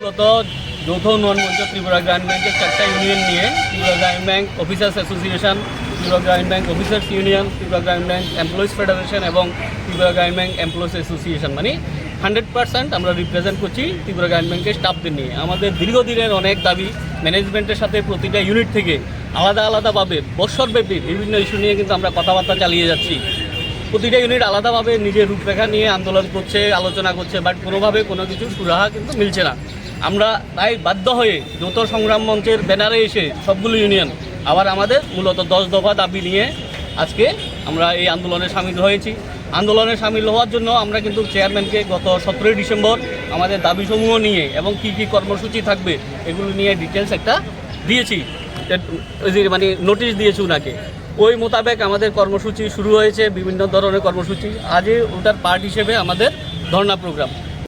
মূলত যৌথ উন্নয়ন মঞ্চ ত্রিপুরা গ্রামীণ ব্যাংকের চারটা ইউনিয়ন নিয়ে Tripura Gramin bank officers association Tripura Gramin bank officers union Tripura Gramin bank employees federation এবং Tripura Gramin bank employees association. মানে হান্ড্রেড পার্সেন্ট আমরা রিপ্রেজেন্ট করছি ত্রিপুরা গ্রামীণ ব্যাংকের স্টাফদের নিয়ে। আমাদের দীর্ঘদিনের অনেক দাবি ম্যানেজমেন্টের সাথে প্রতিটা ইউনিট থেকে আলাদা আলাদাভাবে, বৎসরব্যাপী বিভিন্ন ইস্যু নিয়ে কিন্তু আমরা কথাবার্তা চালিয়ে যাচ্ছি। প্রতিটা ইউনিট আলাদাভাবে নিজের রূপরেখা নিয়ে আন্দোলন করছে, আলোচনা করছে বাট কোনোভাবে কোনো কিছু সুরাহা কিন্তু মিলছে না। আমরা তাই বাধ্য হয়ে যৌথ সংগ্রাম মঞ্চের ব্যানারে এসে সবগুলো ইউনিয়ন আবার আমাদের মূলত দশ দফা দাবি নিয়ে আজকে আমরা এই আন্দোলনে সামিল হয়েছি। আন্দোলনে সামিল হওয়ার জন্য আমরা কিন্তু চেয়ারম্যানকে গত সতেরোই ডিসেম্বর আমাদের দাবিসমূহ নিয়ে এবং কি কি কর্মসূচি থাকবে এগুলো নিয়ে ডিটেলস একটা দিয়েছি। মানে নোটিশ দিয়েছি ওনাকে ওই মোতাবেক আমাদের কর্মসূচি শুরু হয়েছে, বিভিন্ন ধরনের কর্মসূচি। আজই ওটার পার্ট হিসেবে আমাদের ধর্ণা প্রোগ্রাম